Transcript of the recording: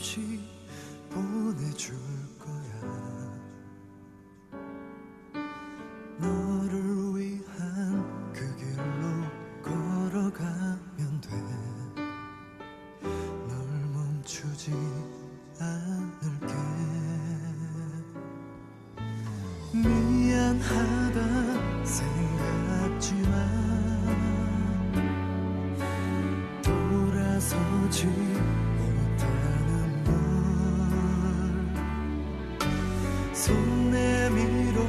없이 보내줄 거야. 너를 위한 그 길로 걸어가면 돼널 멈추지 않을게. 미안한 손내밀어